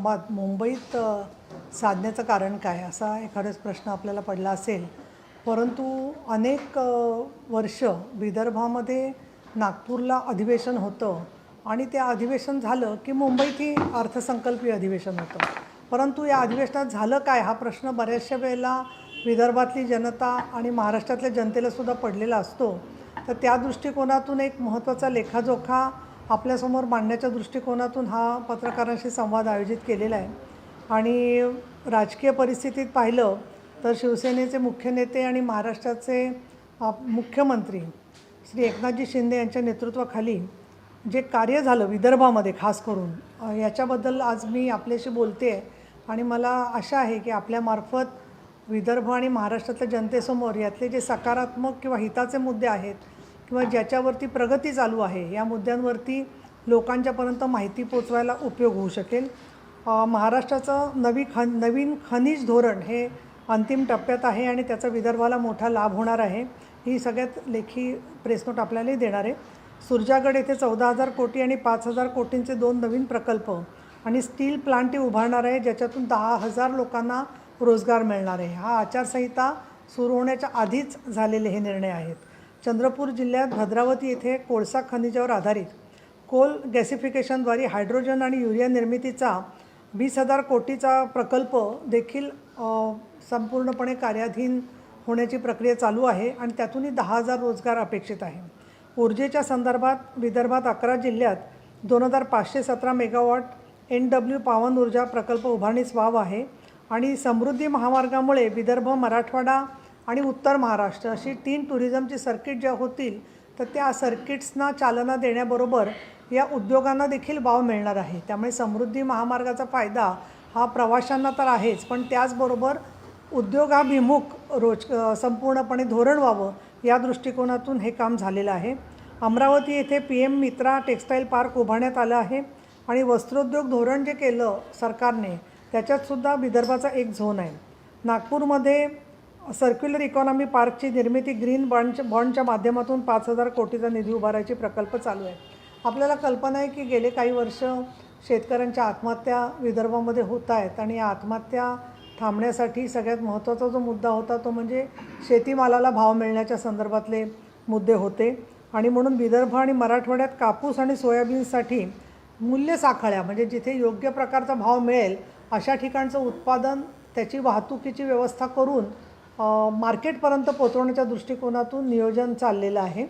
संवाद मुंबईत साधण्याचं कारण काय? असा एखादाच प्रश्न आपल्याला पडला असेल. परंतु अनेक वर्ष विदर्भामध्ये नागपूरला अधिवेशन होतं आणि ते अधिवेशन झालं की मुंबईतही अर्थसंकल्पीय अधिवेशन होतं. परंतु या अधिवेशनात झालं काय? हा प्रश्न बऱ्याचशा वेळेला विदर्भातली जनता आणि महाराष्ट्रातल्या जनतेलासुद्धा पडलेला असतो. तर त्या दृष्टिकोनातून एक महत्त्वाचा लेखाजोखा आपल्यासमोर मांडण्याच्या दृष्टिकोनातून हा पत्रकारांशी संवाद आयोजित केलेला आहे. आणि राजकीय परिस्थितीत पाहिलं तर शिवसेनेचे मुख्य नेते आणि महाराष्ट्राचे मुख्यमंत्री श्री एकनाथजी शिंदे यांच्या नेतृत्वाखाली जे कार्य झालं विदर्भामध्ये खास करून याच्याबद्दल आज मी आपल्याशी बोलते आहे. आणि मला आशा आहे की आपल्यामार्फत विदर्भ आणि महाराष्ट्रातल्या जनतेसमोर यातले जे सकारात्मक किंवा हिताचे मुद्दे आहेत किंवा ज्याच्यावरती प्रगती चालू आहे या मुद्द्यांवरती लोकांच्यापर्यंत माहिती पोचवायला उपयोग होऊ शकेल. महाराष्ट्राचं नवी खन नवीन खनिज धोरण हे अंतिम टप्प्यात आहे आणि त्याचा विदर्भाला मोठा लाभ होणार आहे. ही सगळ्यात लेखी प्रेसनोट आपल्यालाही देणार आहे. सुरजागड येथे चौदा हजार कोटी आणि पाच हजार कोटींचे दोन नवीन प्रकल्प आणि स्टील प्लांटही उभारणार आहे ज्याच्यातून दहा हजार लोकांना रोजगार मिळणार आहे. हा आचारसंहिता सुरू होण्याच्या आधीच झालेले हे निर्णय आहेत. चंद्रपूर जिल्ह्यात भद्रावती येथे कोळसा खनिजावर आधारित कोल गॅसिफिकेशनद्वारे हायड्रोजन आणि युरिया निर्मितीचा वीस हजार कोटीचा प्रकल्प देखील संपूर्णपणे कार्याधीन होण्याची प्रक्रिया चालू आहे आणि त्यातूनही दहा हजार रोजगार अपेक्षित आहे. ऊर्जेच्या संदर्भात विदर्भात अकरा जिल्ह्यात दोन हजार पाचशे सतरा मेगावॉट एन डब्ल्यू पावन ऊर्जा प्रकल्प उभारणीस वाव आहे आणि समृद्धी महामार्गामुळे विदर्भ मराठवाडा आणि उत्तर महाराष्ट्र अशी तीन टुरिझमची सर्किट ज्या होतील तर त्या सर्किट्सना चालना देण्याबरोबर या उद्योगांना देखील वाव मिळणार आहे. त्यामुळे समृद्धी महामार्गाचा फायदा हा प्रवाशांना तर आहेच पण त्याचबरोबर उद्योगाभिमुख रोज संपूर्णपणे धोरण व्हावं या दृष्टिकोनातून हे काम झालेलं आहे. अमरावती येथे P M Mitra textile park उभारण्यात आलं आहे आणि वस्त्रोद्योग धोरण जे केलं सरकारने त्याच्यातसुद्धा विदर्भाचा एक झोन आहे. नागपूरमध्ये सर्क्युलर इकॉनॉमी पार्कची निर्मिती ग्रीन बॉन्डच्या बॉन्डच्या माध्यमातून पाच हजार कोटीचा निधी उभारायची प्रकल्प चालू आहे. आपल्याला कल्पना आहे की गेले काही वर्ष शेतकऱ्यांच्या आत्महत्या विदर्भामध्ये होत आहेत आणि या आत्महत्या थांबण्यासाठी सगळ्यात महत्त्वाचा जो मुद्दा होता तो म्हणजे शेतीमालाला भाव मिळण्याच्या संदर्भातले मुद्दे होते. आणि म्हणून विदर्भ आणि मराठवाड्यात कापूस आणि सोयाबीनसाठी मूल्य साखळ्या म्हणजे जिथे योग्य प्रकारचा भाव मिळेल अशा ठिकाणचं उत्पादन त्याची वाहतुकीची व्यवस्था करून मार्केटपर्यंत पोचवण्याच्या दृष्टिकोनातून नियोजन चाललेलं आहे.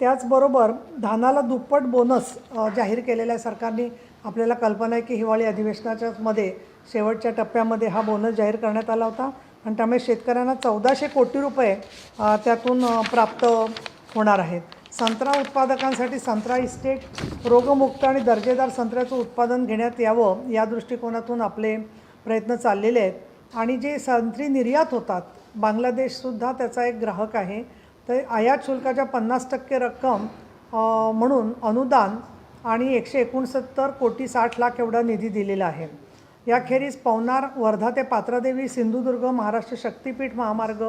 त्याचबरोबर धानाला दुप्पट बोनस जाहीर केलेला आहे सरकारने आपल्याला कल्पना आहे की हिवाळी अधिवेशनाच्या मध्ये शेवटच्या टप्प्यामध्ये हा बोनस जाहीर करण्यात आला होता. आणि त्यामुळे शेतकऱ्यांना चौदाशे कोटी रुपये त्यातून प्राप्त होणार आहेत. संत्रा उत्पादकांसाठी संत्रा इस्टेट रोगमुक्त आणि दर्जेदार संत्र्याचं उत्पादन घेण्यात यावं या दृष्टिकोनातून आपले प्रयत्न चाललेले आहेत. आणि जे संत्री निर्यात होतात बांगलादेशसुद्धा त्याचा एक ग्राहक आहे. तर आयात शुल्काच्या पन्नास टक्के रक्कम म्हणून अनुदान आणि एकशे एकोणसत्तर कोटी साठ लाख एवढा निधी दिलेला आहे. याखेरीज पवनार वर्धा ते पात्रादेवी सिंधुदुर्ग महाराष्ट्र शक्तीपीठ महामार्ग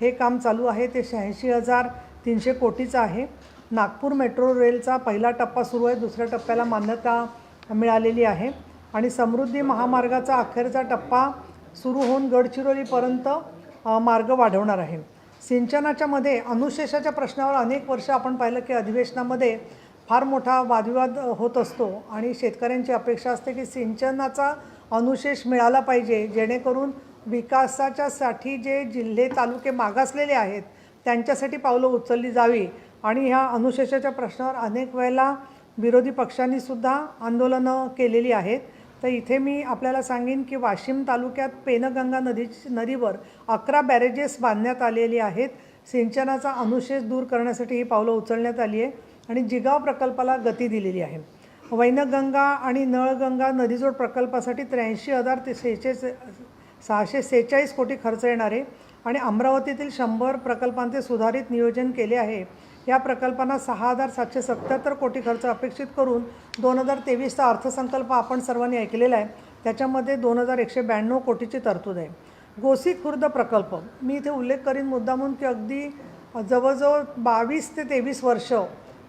हे काम चालू आहे. ते शहाऐंशी हजार तीनशे कोटीचं आहे. नागपूर मेट्रो रेलचा पहिला टप्पा सुरू आहे. दुसऱ्या टप्प्याला मान्यता मिळालेली आहे. आणि समृद्धी महामार्गाचा अखेरचा टप्पा सुरू होऊन गडचिरोलीपर्यंत मार्ग वाढवणार आहे. सिंचनाच्या मध्ये अनुशेषाच्या प्रश्नावर अनेक वर्ष आपण पाहिलं की अधिवेशनामध्ये फार मोठा वादविवाद होत असतो आणि शेतकऱ्यांची अपेक्षा असते की सिंचनाचा अनुशेष मिळाला पाहिजे जेणेकरून विकासाच्यासाठी जे जिल्हे तालुके मागासलेले आहेत त्यांच्यासाठी पावलं उचलली जावी आणि ह्या अनुशेषाच्या प्रश्नावर अनेक वेळेला विरोधी पक्षांनीसुद्धा आंदोलनं केलेली आहेत. तर इथे मी आपल्याला सांगेन की वाशिम तालुक्यात पेनगंगा नदी नदीवर अकरा बॅरेजेस बांधण्यात आलेली आहेत. सिंचनाचा अनुशेष दूर करण्यासाठी ही पावलं उचलण्यात आली आहे आणि जिगाव प्रकल्पाला गती दिलेली आहे. वैनगंगा आणि नळगंगा नदीजोड प्रकल्पासाठी त्र्याऐंशी हजार ते सेहेचे सहाशे सेहेचाळीस कोटी खर्च येणार आहे. आणि अमरावतीतील शंभर प्रकल्पांचे सुधारित नियोजन केले आहे. या प्रकल्पांना सहा हजार सातशे सत्त्याहत्तर कोटी खर्च अपेक्षित करून दोन हजार तेवीसचा अर्थसंकल्प आपण सर्वांनी ऐकलेला आहे. त्याच्यामध्ये दोन हजार एकशे ब्याण्णव कोटीची तरतूद आहे. गोसी खुर्द प्रकल्प मी इथे उल्लेख करीन मुद्दामून की अगदी जवळजवळ बावीस ते तेवीस वर्ष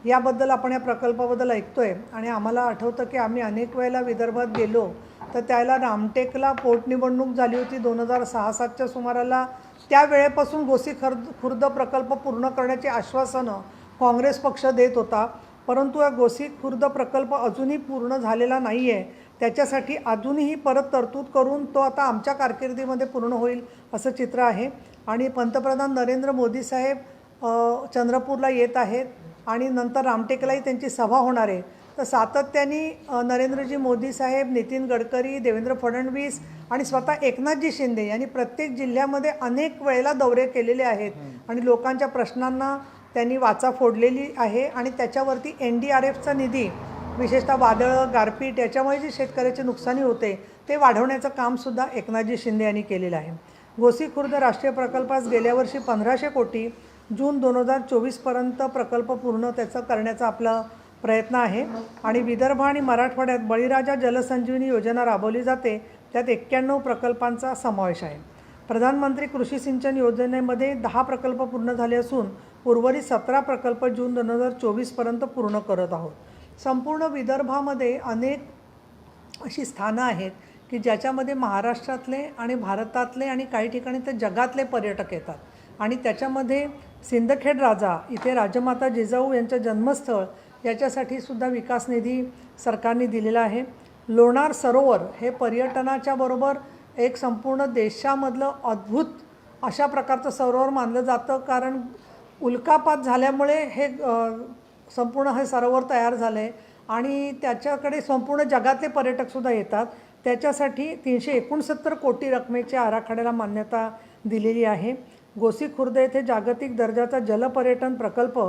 याबद्दल आपण या प्रकल्पाबद्दल ऐकतो आहे आणि आम्हाला आठवतं की आम्ही अनेक वेळेला विदर्भात गेलो तर त्याला रामटेकला पोटनिवडणूक झाली होती दोन हजार सहा सातच्या सुमाराला. त्यावेळेपासून गोसी खर्द खुर्द प्रकल्प पूर्ण करण्याची आश्वासनं काँग्रेस पक्ष देत होता. परंतु या गोसी खुर्द प्रकल्प अजूनही पूर्ण झालेला नाही आहे त्याच्यासाठी अजूनही परत तरतूद करून तो आता आमच्या कारकिर्दीमध्ये पूर्ण होईल असं चित्र आहे. आणि पंतप्रधान नरेंद्र मोदी साहेब चंद्रपूरला येत आहेत आणि नंतर रामटेकलाही त्यांची सभा होणार आहे. तर सातत्याने नरेंद्रजी मोदी साहेब नितीन गडकरी देवेंद्र फडणवीस आणि स्वतः एकनाथजी शिंदे यांनी प्रत्येक जिल्ह्यामध्ये अनेक वेळेला दौरे केलेले आहेत. आणि लोकांच्या प्रश्नांना त्यांनी वाचा फोडलेली आहे आणि त्याच्यावरती एन डी आर एफचा निधी विशेषतः वादळं गारपीट याच्यामुळे जे शेतकऱ्याचे नुकसानी होते ते वाढवण्याचं कामसुद्धा एकनाथजी शिंदे यांनी केलेलं आहे. गोसी खुर्द राष्ट्रीय प्रकल्पास गेल्या वर्षी पंधराशे कोटी जून दोन हजार चोवीसपर्यंत प्रकल्प पूर्ण त्याचं करण्याचा आपला प्रयत्न आहे. आणि विदर्भ आणि मराठवाड्यात बळीराजा जलसंजीवनी योजना राबवली जाते. त्यात एक्क्याण्णव प्रकल्पांचा समावेश आहे. प्रधानमंत्री कृषी सिंचन योजनेमध्ये दहा प्रकल्प पूर्ण झाले असून उर्वरित सतरा प्रकल्प जून दोन हजार चोवीसपर्यंत पूर्ण करत आहोत. संपूर्ण विदर्भामध्ये अनेक अशी स्थानं आहेत की ज्याच्यामध्ये महाराष्ट्रातले आणि भारतातले आणि काही ठिकाणी तर जगातले पर्यटक येतात. आणि त्याच्यामध्ये सिंदखेड राजा इथे राजमाता जिजाऊ यांचं जन्मस्थळ याच्यासाठी सुद्धा विकास निधी सरकारने दिलेला आहे. लोणार सरोवर हे पर्यटनाच्या बरोबर एक संपूर्ण देशामधलं अद्भुत अशा प्रकारचं सरोवर मानलं जातं. कारण उल्कापात झाल्यामुळे हे संपूर्ण हे सरोवर तयार झालं आहे आणि त्याच्याकडे संपूर्ण जगातले पर्यटकसुद्धा येतात. त्याच्यासाठी तीनशे एकोणसत्तर कोटी रकमेच्या आराखड्याला मान्यता दिलेली आहे. गोसी खुर्द येथे जागतिक दर्जाचा जलपर्यटन प्रकल्प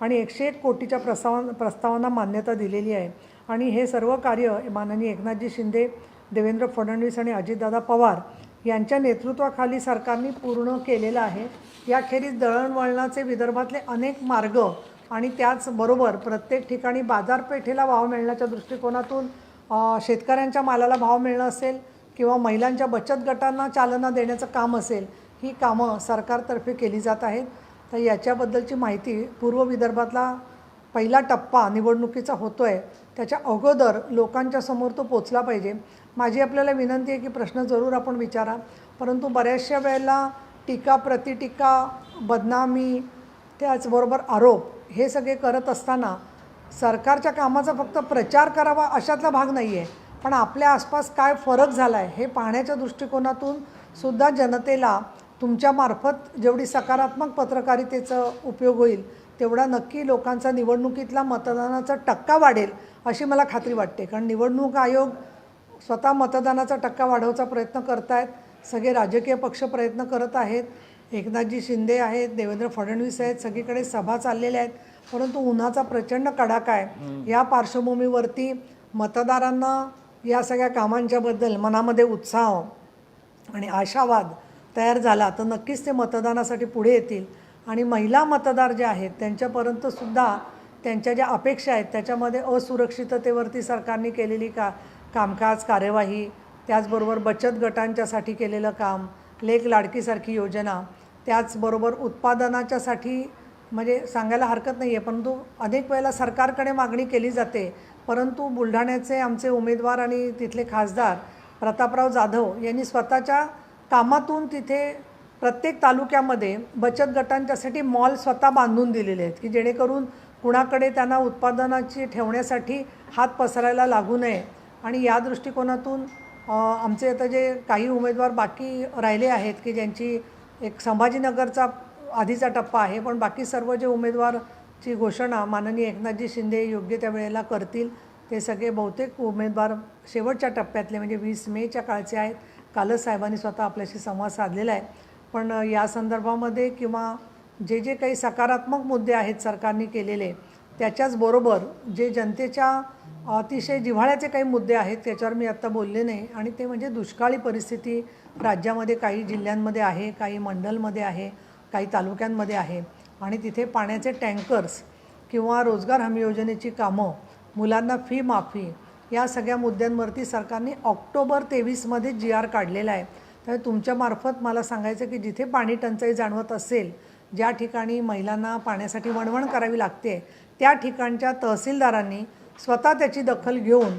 आणि एकशे एक कोटीच्या प्रस्ताव प्रस्तावांना मान्यता दिलेली आहे. आणि हे सर्व कार्य माननीय एकनाथजी शिंदे देवेंद्र फडणवीस आणि अजितदादा पवार यांच्या नेतृत्वाखाली सरकारने पूर्ण केलेलं आहे. याखेरीज दळणवळणाचे विदर्भातले अनेक मार्ग आणि त्याचबरोबर प्रत्येक ठिकाणी बाजारपेठेला भाव मिळण्याच्या दृष्टिकोनातून शेतकऱ्यांच्या मालाला भाव मिळणं असेल किंवा महिलांच्या बचत गटांना चालना देण्याचं काम असेल ही कामं सरकारतर्फे केली जात आहेत. तर याच्याबद्दलची माहिती पूर्व विदर्भातला पहिला टप्पा निवडणुकीचा होतो आहे त्याच्या अगोदर लोकांच्या समोर तो पोचला पाहिजे. माझी आपल्याला विनंती आहे की प्रश्न जरूर आपण विचारा. परंतु बऱ्याचशा वेळेला टीका प्रतिटीका बदनामी त्याचबरोबर आरोप हे सगळे करत असताना सरकारच्या कामाचा फक्त प्रचार करावा अशातला भाग नाही आहे पण आपल्या आसपास काय फरक झाला आहे हे पाहण्याच्या दृष्टिकोनातून सुद्धा जनतेला तुमच्यामार्फत जेवढी सकारात्मक पत्रकारितेचा उपयोग होईल तेवढा नक्की लोकांचा निवडणुकीतला मतदानाचा टक्का वाढेल अशी मला खात्री वाटते. कारण निवडणूक आयोग स्वतः मतदानाचा टक्का वाढवचा प्रयत्न करत आहेत सगळे राजकीय पक्ष प्रयत्न करत आहेत. एकनाथजी शिंदे आहेत देवेंद्र फडणवीस आहेत सगळीकडे सभा चाललेल्या आहेत. परंतु उन्हाचा प्रचंड कडाका आहे. या पार्श्वभूमीवरती मतदारांना या सगळ्या कामांच्याबद्दल मनामध्ये उत्साह आणि आशावाद तयार झाला तर नक्कीच ते मतदानासाठी पुढे येतील. आणि महिला मतदार जे आहेत त्यांच्यापर्यंत सुद्धा त्यांच्या ज्या अपेक्षा आहेत त्याच्यामध्ये असुरक्षिततेवरती सरकारने केलेली का कामकाज कार्यवाही त्याचबरोबर बचत गटांच्यासाठी केलेलं काम लेख लाडकीसारखी योजना त्याचबरोबर उत्पादनाच्यासाठी म्हणजे सांगायला हरकत नाही आहे परंतु अनेक वेळेला सरकारकडे मागणी केली जाते. परंतु बुलढाण्याचे आमचे उमेदवार आणि तिथले खासदार प्रतापराव जाधव यांनी स्वतःच्या कामातून तिथे प्रत्येक तालुक्यामध्ये बचत गटांच्यासाठी मॉल स्वतः बांधून दिलेले आहेत की जेणेकरून कुणाकडे त्यांना उत्पादनाची ठेवण्यासाठी हात पसरायला लागू नये. आणि या दृष्टिकोनातून आमचे आता जे काही उमेदवार बाकी राहिले आहेत की ज्यांची एक संभाजीनगरचा आधीचा टप्पा आहे पण बाकी सर्व जे उमेदवारची घोषणा माननीय एकनाथजी शिंदे योग्य त्या वेळेला करतील ते सगळे बहुतेक उमेदवार शेवटच्या टप्प्यातले म्हणजे वीस मेच्या काळचे आहेत. कालच साहेबांनी स्वतः आपल्याशी संवाद साधलेला आहे. पण या संदर्भामध्ये किंवा जे जे काही सकारात्मक मुद्दे आहेत सरकारने केलेले त्याच्याच बरोबर जे जनतेच्या अतिशय जिव्हाळ्याचे काही मुद्दे आहेत त्याच्यावर मी आत्ता बोलले नाही. आणि ते म्हणजे दुष्काळी परिस्थिती राज्यामध्ये काही जिल्ह्यांमध्ये आहे काही मंडलमध्ये आहे काही तालुक्यांमध्ये आहे. आणि तिथे पाण्याचे टँकर्स किंवा रोजगार हमी योजनेची कामं मुलांना फी माफी या सगळ्या मुद्द्यांवरती सरकारने ऑक्टोबर तेवीसमध्ये जी आर काढलेला आहे. तर तुमच्यामार्फत मला सांगायचं की जिथे पाणी टंचाई जाणवत असेल ज्या ठिकाणी महिलांना पाण्यासाठी वणवण करावी लागते त्या ठिकाणच्या तहसीलदारांनी स्वतः त्याची दखल घेऊन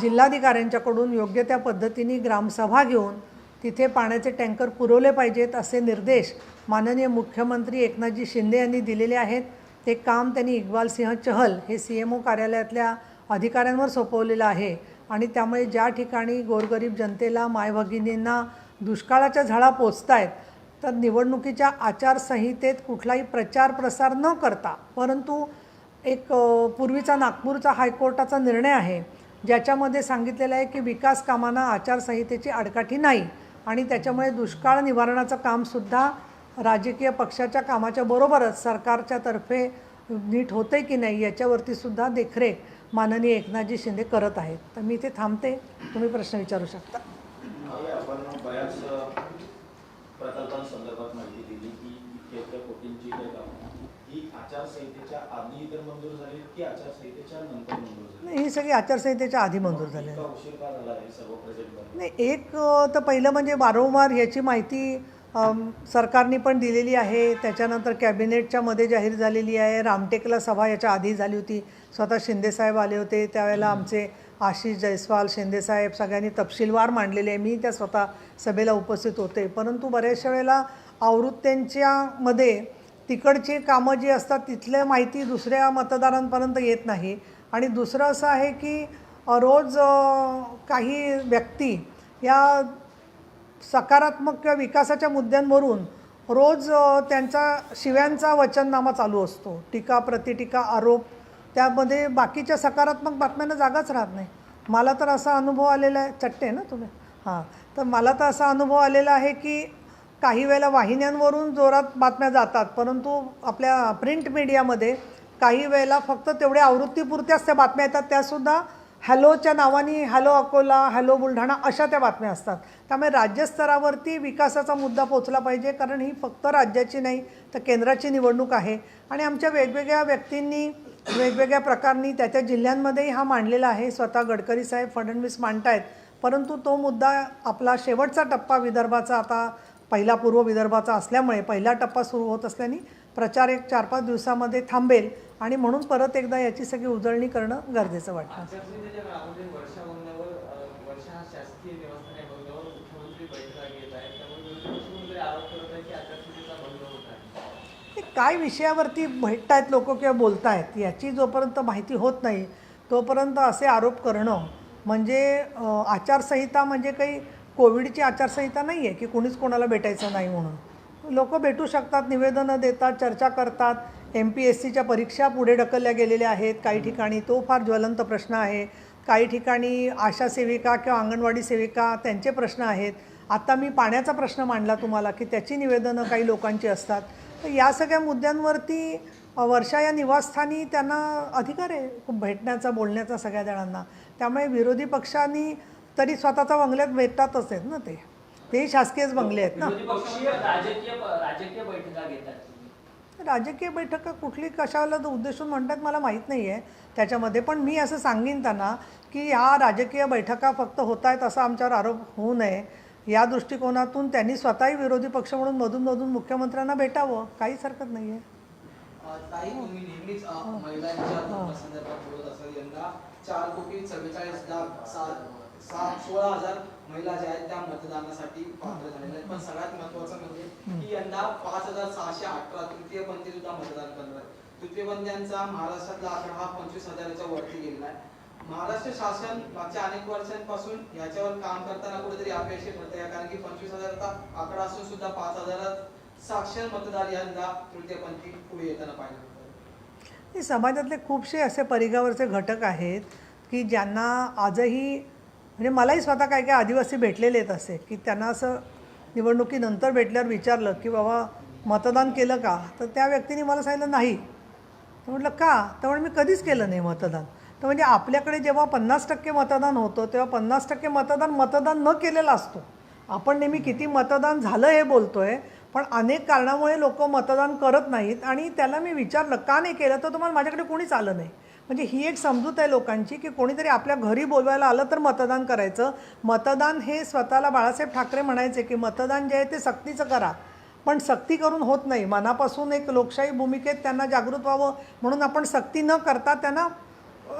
जिल्हाधिकाऱ्यांच्याकडून योग्य त्या पद्धतीने ग्रामसभा घेऊन तिथे पाण्याचे टँकर पुरवले पाहिजेत असे निर्देश माननीय मुख्यमंत्री एकनाथजी शिंदे यांनी दिलेले आहेत. ते काम त्यांनी इक्बाल सिंह चहल हे सी एम ओ कार्यालयातल्या अधिकाऱ्यांवर सोपवलेलं आहे. आणि त्यामुळे ज्या ठिकाणी गोरगरीब जनतेला मायभगिनींना दुष्काळाच्या झळा पोचत आहेत तर निवडणुकीच्या आचारसंहितेत कुठलाही प्रचार प्रसार न करता परंतु एक पूर्वीचा नागपूरचा हायकोर्टाचा निर्णय आहे ज्याच्यामध्ये सांगितलेलं आहे की विकास कामांना आचारसंहितेची आडकाठी नाही आणि त्याच्यामुळे दुष्काळ निवारणाचं कामसुद्धा राजकीय पक्षाच्या कामाच्या बरोबरच सरकारच्या तर्फे नीट होते की नाही याच्यावरती सुद्धा देखरेख माननीय एकनाथजी शिंदे करत आहेत. तर मी इथे थांबते. तुम्ही प्रश्न विचारू शकता. नाही ही सगळी आचारसंहितेच्या आधी मंजूर झाली. नाही एक तर पहिलं म्हणजे वारंवार याची माहिती सरकारने पण दिलेली आहे. त्याच्यानंतर कॅबिनेटच्या मध्ये जाहीर झालेली आहे. रामटेकला सभा याच्या आधी झाली होती. स्वतः शिंदेसाहेब आले होते. त्यावेळेला आमचे आशिष जयस्वाल शिंदेसाहेब सगळ्यांनी तपशीलवार मांडलेले आहे. मी त्या स्वतः सभेला उपस्थित होते. परंतु बऱ्याचशा वेळेला आवृत्त्यांच्या मध्ये तिकडची कामं जी असतात तिथल्या माहिती दुसऱ्या मतदारांपर्यंत येत नाही. आणि दुसरं असं आहे की रोज काही व्यक्ती या सकारात्मक किंवा विकासाच्या मुद्द्यांवरून रोज त्यांचा शिव्यांचा वचननामा चालू असतो. टीका प्रतिटीका आरोप त्यामध्ये बाकीच्या सकारात्मक बातम्यांना जागाच राहत नाही. मला तर असा अनुभव आलेला आहे. चट्टे ना तुम्ही? हां. तर मला तर असा अनुभव आलेला आहे की काही वेळेला वाहिन्यांवरून जोरात बातम्या जातात परंतु आपल्या प्रिंट मीडियामध्ये काही वेळेला फक्त तेवढ्या आवृत्तीपुरत्याच त्या बातम्या येतात. त्यासुद्धा हॅलोच्या नावाने हॅलो अकोला हॅलो बुलढाणा अशा त्या बातम्या असतात. त्यामुळे राज्यस्तरावरती विकासाचा मुद्दा पोचला पाहिजे कारण ही फक्त राज्याची नाही तर केंद्राची निवडणूक आहे. आणि आमच्या वेगवेगळ्या व्यक्तींनी वेगवेगळ्या प्रकारनी त्या त्या जिल्ह्यांमध्येही हा मांडलेला आहे. स्वतः गडकरी साहेब फडणवीस मांडतायत. परंतु तो मुद्दा आपला शेवटचा टप्पा विदर्भाचा आता पहिला पूर्व विदर्भाचा असल्यामुळे पहिला टप्पा सुरू होत असल्याने प्रचार एक चार पाच दिवसामध्ये थांबेल आणि म्हणून परत एकदा याची सगळी उजळणी करणं गरजेचं वाटतं. काय विषयावरती भेटतायत लोक किंवा बोलतायत याची जोपर्यंत माहिती होत नाही तोपर्यंत असे आरोप करणं म्हणजे आचारसंहिता म्हणजे काही कोविडची आचारसंहिता नाही आहे की कोणीच कोणाला भेटायचं नाही म्हणून. लोक भेटू शकतात निवेदनं देतात चर्चा करतात. एम पी एस सीच्या परीक्षा पुढे ढकलल्या गेलेल्या आहेत. काही ठिकाणी तो फार ज्वलंत प्रश्न आहे. काही ठिकाणी आशा सेविका किंवा अंगणवाडी सेविका त्यांचे प्रश्न आहेत. आता मी पाण्याचा प्रश्न मांडला तुम्हाला की त्याची निवेदनं काही लोकांची असतात. तर या सगळ्या मुद्द्यांवरती वर्षा या निवासस्थानी त्यांना अधिकार आहे भेटण्याचा बोलण्याचा सगळ्या जणांना. त्यामुळे विरोधी पक्षांनी तरी स्वतःचा बंगल्यात भेटतातच आहेत ना ते. तेही शासकीयच बंगले आहेत ना. विरोधी पक्षीय राजकीय राजकीय बैठका घेतात तुम्ही. राजकीय बैठका कुठली कशाला उद्देशून म्हणतात मला माहीत नाही आहे त्याच्यामध्ये पण मी असं सांगीन त्यांना की ह्या राजकीय बैठका फक्त होत आहेत असा आमच्यावर आरोप होऊ नये. या दृष्टिकोनातून त्यांनी स्वतःही विरोधी पक्ष म्हणून मधून मधून मुख्यमंत्र्यांना भेटावं काहीच हरकत नाही आहे अ, ताई तुम्ही नेहमीच अ, महिलांच्या धर्मासंदर्भात बोलत असाल यंदा चार कोटी चव्वेचाळीस लाख सात सात सोळा हजार महिला ज्या आहेत त्या मतदानासाठी पात्र झालेल्या आहेत. पण सगळ्यात महत्वाचं म्हणजे की यंदा पाच हजार सहाशे अठरा तृतीयपंथी सुद्धा मतदान करणार आहेत. तृतीयपंथीयांचा महाराष्ट्रातला आकडा हा पंचवीस हजाराच्या वरती गेलेला आहे. महाराष्ट्र शासन मागच्या अनेक वर्षांपासून याच्यावर काम करताना कुठेतरी अपेक्षित होते कारण की पंचवीस हजाराचा आकडा असून सुद्धा पाच हजारात साक्षर मतदार यंदा तृतीयपंथी पुढे येताना पाहिजे हे समाजातले खूपसे असे परिघावरचे घटक आहेत की ज्यांना आजही म्हणजे मलाही स्वतः काय काय आदिवासी भेटलेले आहेत असे की त्यांना असं निवडणुकीनंतर भेटल्यावर विचारलं की बाबा मतदान केलं का? तर त्या व्यक्तीने मला सांगितलं नाही. तर म्हटलं का? तर म्हणजे मी कधीच केलं नाही मतदान. तर म्हणजे आपल्याकडे जेव्हा पन्नास टक्के मतदान होतं तेव्हा पन्नास टक्के मतदान मतदान न केलेला असतो. आपण नेहमी किती मतदान झालं हे बोलतो आहे पण अनेक कारणामुळे लोक मतदान करत नाहीत आणि त्याला मी विचारलं का नाही केलं? तर तुम्हाला माझ्याकडे कोणीच आलं नाही. म्हणजे ही एक समजूत आहे लोकांची की कोणीतरी आपल्या घरी बोलवायला आलं तर मतदान करायचं. मतदान हे स्वतःला बाळासाहेब ठाकरे म्हणायचे की मतदान जे आहे ते सक्तीचं करा. पण सक्ती करून होत नाही. मनापासून एक लोकशाही भूमिकेत त्यांना जागृत व्हावं म्हणून आपण सक्ती न करता त्यांना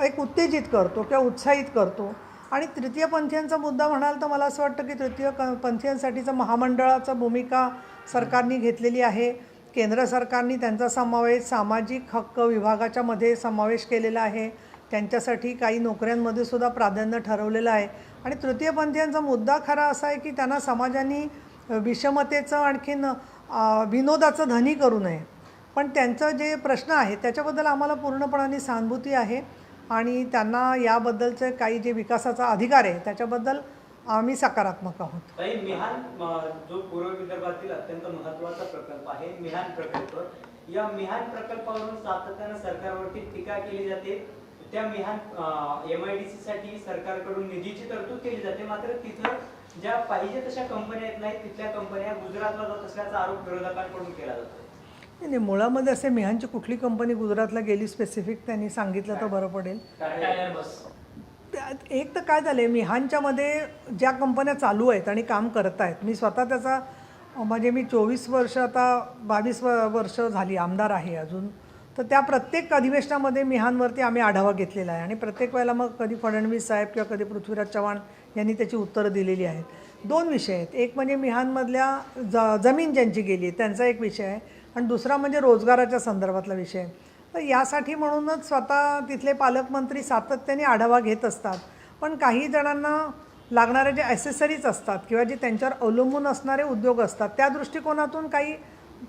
एक उत्तेजित करतो किंवा उत्साहित करतो. आणि तृतीयपंथीयांचा मुद्दा म्हणाल तर मला असं वाटतं की तृतीय क पंथीयांसाठीचं महामंडळाचं भूमिका सरकारने घेतलेली आहे. केंद्र सरकारने त्यांचा समावेश सामाजिक हक्क विभागाच्या मध्ये समावेश केलेला आहे. त्यांच्यासाठी काही नोकऱ्यांमध्ये सुद्धा प्राधान्य ठरवलेलं आहे. आणि तृतीयपंथीयांचा मुद्दा खरा असा आहे की त्यांना समाजाने विषमतेचं आणखीन विनोदाचं धनी करू नये. पण त्यांचं जे प्रश्न आहे त्याच्याबद्दल आम्हाला पूर्णपणाने सहानुभूती आहे. आणि त्यांना याबद्दलचे काही जे विकासाचा अधिकार आहे त्याच्याबद्दल आम्ही सकारात्मक आहोत. ताई मिहान जो पूर्व विदर्भातील अत्यंत महत्त्वाचा प्रकल्प आहे मिहान प्रकल्प या मिहान प्रकल्पावरून सातत्यानं सरकारवरती टीका केली जाते. त्या Mihan M I D C साठी सरकारकडून निधीची तरतूद केली जाते. मात्र तिथं ज्या पाहिजे तशा कंपन्या येत नाहीत तिथल्या कंपन्या गुजरातला जात असल्याचा आरोप विरोधकांकडून केला जातो. नाही नाही, मुळामध्ये असे मिहानची कुठली कंपनी गुजरातला गेली स्पेसिफिक त्यांनी सांगितलं तर बरं पडेल. टायर बस. एक तर काय झालं आहे मिहानच्यामध्ये ज्या कंपन्या चालू आहेत आणि काम करत आहेत मी स्वतः त्याचा म्हणजे मी चोवीस वर्ष आता बावीस वर्ष झाली आमदार आहे अजून तर त्या प्रत्येक अधिवेशनामध्ये मिहानवरती आम्ही आढावा घेतलेला आहे आणि प्रत्येक वेळेला मग कधी फडणवीस साहेब किंवा कधी पृथ्वीराज चव्हाण यांनी त्याची उत्तरं दिलेली आहेत. दोन विषय आहेत. एक म्हणजे मिहानमधल्या ज जमीन ज्यांची गेली आहे त्यांचा एक विषय आहे. आणि दुसरा म्हणजे रोजगाराच्या संदर्भातला विषय आहे. तर यासाठी म्हणूनच स्वतः तिथले पालकमंत्री सातत्याने आढावा घेत असतात. पण काही जणांना लागणारे जे ॲसेसरीज असतात किंवा जे त्यांच्यावर अवलंबून असणारे उद्योग असतात त्या दृष्टिकोनातून काही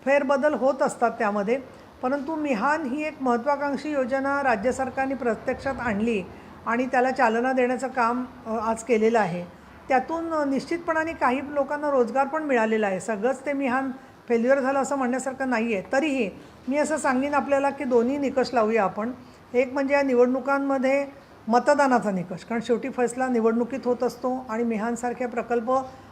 फेरबदल होत असतात त्यामध्ये. परंतु मिहान ही एक महत्त्वाकांक्षी योजना राज्य सरकारने प्रत्यक्षात आणली आणि त्याला चालना देण्याचं काम आज केलेलं आहे. त्यातून निश्चितपणाने काही लोकांना रोजगार पण मिळालेला आहे. सगळंच ते मिहान फेल्युअर झालं असं म्हणण्यासारखं नाही आहे तरीही मी असं सांगेन आपल्याला की दोन्ही निकष लावूया आपण. एक म्हणजे या निवडणुकांमध्ये मतदानाचा निकष कारण शेवटी फैसला निवडणुकीत होत असतो आणि मिहानसारखे प्रकल्प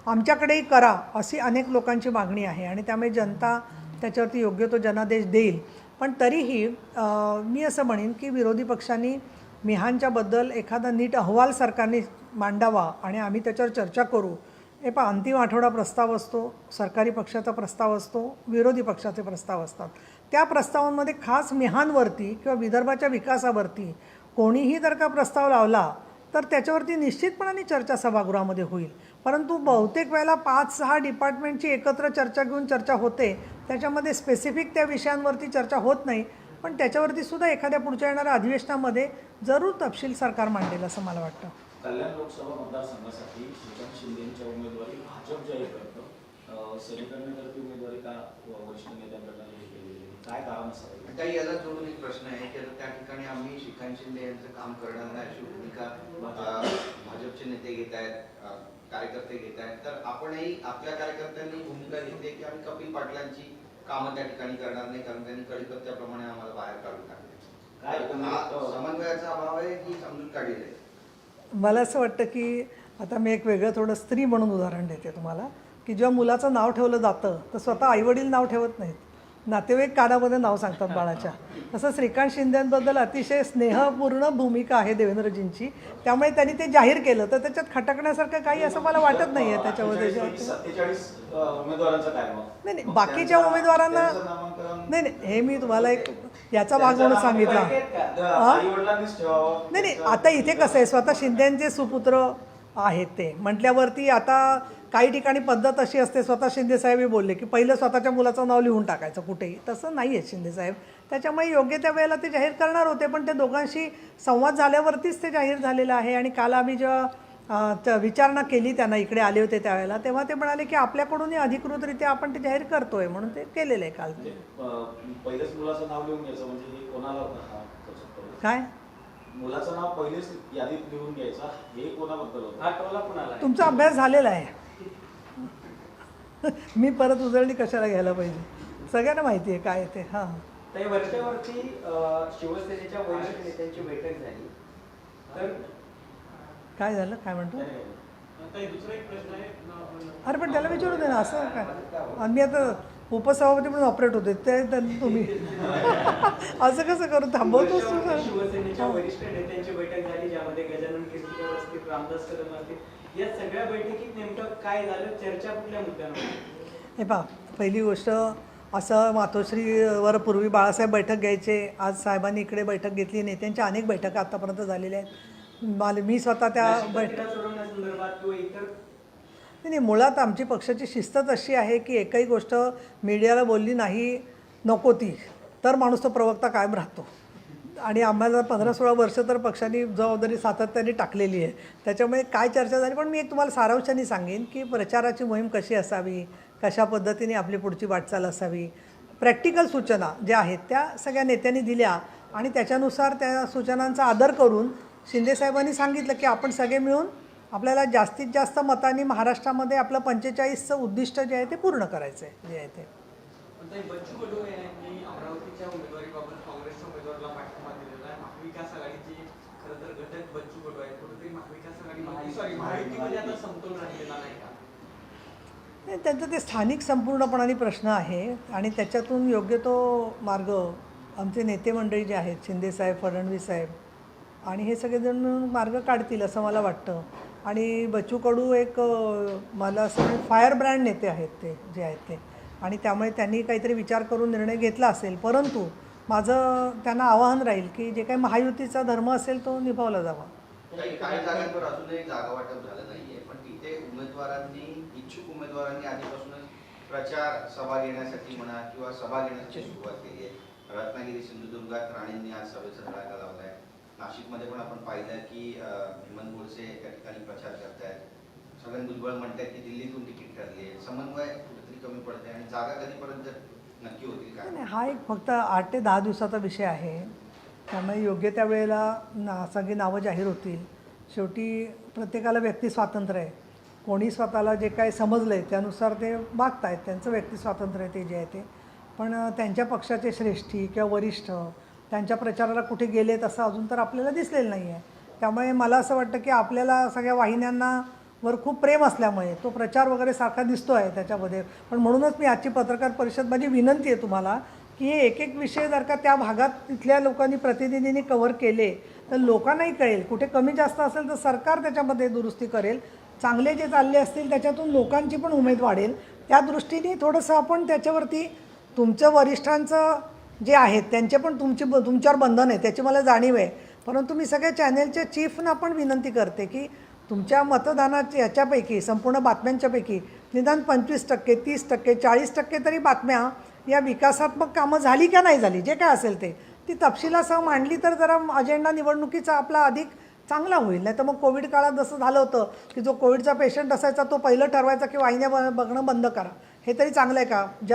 आमच्याकडेही करा अशी अनेक लोकांची मागणी आहे आणि त्यामुळे जनता त्याच्यावरती योग्य तो जनादेश देईल. पण तरीही मी असं म्हणेन की विरोधी पक्षांनी मिहानच्याबद्दल एखादा नीट अहवाल सरकारने मांडावा आणि आम्ही त्याच्यावर चर्चा करू. हे पहा अंतिम आठवडा प्रस्ताव असतो सरकारी पक्षाचा प्रस्ताव असतो विरोधी पक्षाचे प्रस्ताव असतात. त्या प्रस्तावांमध्ये खास मिहानवरती किंवा विदर्भाच्या विकासावरती कोणीही जर का प्रस्ताव लावला तर त्याच्यावरती निश्चितपणाने चर्चा सभागृहामध्ये होईल. परंतु बहुतेक वेळेला पाच सहा डिपार्टमेंटची एकत्र चर्चा घेऊन चर्चा होते. त्याच्यामध्ये स्पेसिफिक त्या विषयांवरती चर्चा होत नाही. पण त्याच्यावरती सुद्धा एखाद्या पुढच्या येणाऱ्या अधिवेशनामध्ये जरूर तपशील सरकार मांडेल असं मला वाटतं. कल्याण लोकसभा मतदारसंघासाठी श्रीकांत शिंदेच्या उमेदवारी भाजप जाहीर करतं. उमेदवारी का वरिष्ठ नेत्यांकडनं काय कारण असावं काही याला जोडून एक प्रश्न आहे की आता त्या ठिकाणी आम्ही श्रीकांत शिंदे यांचं काम करणार नाही अशी भूमिका भाजपचे नेते घेत आहेत कार्यकर्ते घेत आहेत. तर आपणही आपल्या कार्यकर्त्यांनी भूमिका घेतली की आम्ही कपिल पाटलांची कामं त्या ठिकाणी करणार नाही कारण त्यांनी कडिपत्त्याप्रमाणे आम्हाला बाहेर काढून टाकले. काय हा समन्वयाचा अभाव आहे ही समजून काढलेली आहे? मला असं वाटतं की आता मी एक वेगळं थोडं स्त्री म्हणून उदाहरण देते तुम्हाला की जेव्हा मुलाचं नाव ठेवलं जातं तर स्वतः आईवडील नाव ठेवत नाहीत. नातेवाईक कानामध्ये नाव सांगतात बाळाच्या. तसं श्रीकांत शिंदेबद्दल अतिशय स्नेहपूर्ण भूमिका आहे देवेंद्रजींची. त्यामुळे त्यांनी ते जाहीर केलं. तर त्याच्यात खटकण्यासारखं काही असं मला वाटत नाही आहे त्याच्यामध्ये नाही नाही बाकीच्या उमेदवारांना नाही नाही हे मी तुम्हाला एक याचा भाग म्हणून सांगितला. हा? नाही नाही आता इथे कसं आहे स्वतः शिंदेचे सुपुत्र आहेत ते. म्हटल्यावरती आता काही ठिकाणी पद्धत अशी असते स्वतः शिंदेसाहेबही बोलले की पहिलं स्वतःच्या मुलाचं नाव लिहून टाकायचं कुठेही. तसं नाही आहे शिंदेसाहेब त्याच्यामुळे योग्य त्या वेळेला ते जाहीर करणार होते पण ते दोघांशी संवाद झाल्यावरतीच ते जाहीर झालेलं आहे आणि काल आम्ही जेव्हा विचारणा केली त्यांना इकडे आले होते त्यावेळेला तेव्हा ते म्हणाले की आपल्याकडूनही अधिकृतरित्या आपण ते जाहीर करतोय म्हणून ते केलेलं आहे काल. म्हणजे म्हणजे? काय? मुलाचं नाव पहिलेच यादीत लिहून घ्यायचं. हे कोणाबद्दल होतं? हा टोला कुणाला? आहे? तुमचा अभ्यास झालेला आहे. मी परत उजळणी कशाला घ्यायला पाहिजे? सगळ्यांना माहिती आहे काय आहे ते. हां. त्या वर्षावरती अं, शिवसेनेच्या वरिष्ठ नेत्यांची बैठक झाली. तर काय झालं? काय म्हणतो? ताई, दुसरा एक प्रश्न आहे. न- अरे पण त्याला विचारू दे ना. असं काय? आणि मी आता उपसभापती म्हणून ऑपरेट होते. ते त्यांनी तुम्ही. असं कसं करू? बैठक झाली? हे पहा पहिली गोष्ट असं मातोश्रीवर पूर्वी बाळासाहेब बैठक घ्यायचे. आज साहेबांनी इकडे बैठक घेतली. नेत्यांच्या अनेक बैठका आत्तापर्यंत झालेल्या आहेत. मला मी स्वतः त्या नाशिक नाही मुळात आमची पक्षाची शिस्तच अशी आहे की एकही गोष्ट मीडियाला बोलली नाही नको ती. तर माणूस तो प्रवक्ता कायम राहतो. आणि आम्हाला पंधरा सोळा वर्ष तर पक्षाने जबाबदारी सातत्याने टाकलेली आहे. त्याच्यामुळे काय चर्चा झाली पण मी एक तुम्हाला सारांशाने सांगेन की प्रचाराची मोहीम कशी असावी कशा पद्धतीने आपली पुढची वाटचाल असावी प्रॅक्टिकल सूचना ज्या आहेत त्या सगळ्या नेत्यांनी दिल्या आणि त्याच्यानुसार त्या सूचनांचा आदर करून शिंदेसाहेबांनी सांगितलं की आपण सगळे मिळून आपल्याला जास्तीत जास्त मतांनी महाराष्ट्रामध्ये आपलं पंचेचाळीसचं उद्दिष्ट जे आहे ते पूर्ण करायचं आहे जे आहे. ते त्यांचं ते स्थानिक संपूर्णपणाने प्रश्न आहे आणि त्याच्यातून योग्य तो मार्ग आमचे नेते मंडळी जे आहेत शिंदेसाहेब फडणवीस साहेब आणि हे सगळेजण मिळून मार्ग काढतील असं मला वाटतं. आणि बच्चू कडू एक मला असं म्हणजे फायर ब्रँड नेते आहेत ते जे आहेत ते. आणि त्यामुळे त्यांनी काहीतरी विचार करून निर्णय घेतला असेल. परंतु माझं त्यांना आवाहन राहील की जे काही महायुतीचा धर्म असेल तो निभावला जावा. काही काही जागांवर अजूनही जागा वाटप झालं नाहीये. पण तिथे उमेदवारांनी इच्छुक उमेदवारांनी आधीपासूनच प्रचार सभा घेण्यासाठी म्हणा किंवा सभा घेण्यासाठी सुरुवात केली आहे. रत्नागिरी सिंधुदुर्गात राणेंनी आज सभेचा धडाका लावलाय. नाशिकमध्ये पण आपण पाहिलं की अं, हेमंत गोडसे त्या ठिकाणी प्रचार करतायत. छगन भुजबळ म्हणतात की दिल्लीतून तिकीट ठरली आहे समन्वय कुठेतरी कमी पडते आणि जागा कधीपर्यंत नक्की होतील नाही, काय हा एक फक्त आठ ते दहा दिवसाचा विषय आहे. त्यामुळे योग्य त्या वेळेला ना सगळी नावं जाहीर होतील. शेवटी प्रत्येकाला व्यक्ती स्वातंत्र्य आहे. कोणी स्वतःला जे काय समजलं आहे त्यानुसार ते वागत आहेत त्यांचं व्यक्ती स्वातंत्र्य ते जे आहे ते. पण त्यांच्या पक्षाचे श्रेष्ठी किंवा वरिष्ठ त्यांच्या प्रचाराला कुठे गेलेत असं अजून तर आपल्याला दिसलेलं नाही आहे त्यामुळे मला असं वाटतं की आपल्याला सगळ्या वाहिन्यांना वर खूप प्रेम असल्यामुळे तो प्रचार वगैरे सारखा दिसतो आहे त्याच्यामध्ये. पण म्हणूनच मी आजची पत्रकार परिषद माझी विनंती आहे तुम्हाला की हे एक एक विषय जर का त्या भागात तिथल्या लोकांनी प्रतिनिधींनी कव्हर केले तर लोकांनाही कळेल. कुठे कमी जास्त असेल तर सरकार त्याच्यामध्ये दुरुस्ती करेल. चांगले जे चालले असतील त्याच्यातून लोकांची पण उमेद वाढेल. त्या दृष्टीने थोडंसं आपण त्याच्यावरती तुमचं वरिष्ठांचं जे आहेत त्यांचे पण तुमची ब तुमच्यावर बंधन आहे त्याची मला जाणीव आहे. परंतु मी सगळ्या चॅनेलच्या चीफना पण विनंती करते की तुमच्या मतदानाच्या याच्यापैकी संपूर्ण बातम्यांच्यापैकी निदान पंचवीस टक्के तीस टक्के चाळीस टक्के तरी बातम्या या विकासात्मक कामं झाली का नाही झाली जे काय असेल ते. ती तपशिलासह मांडली तर जरा अजेंडा निवडणुकीचा आपला अधिक चांगला होईल. नाही तर मग कोविड काळात जसं झालं होतं की जो कोविडचा पेशंट असायचा तो पहिलं ठरवायचा की वाहिन्या ब- बघणं बंद करा. हे तरी चांगलं आहे का? ज्या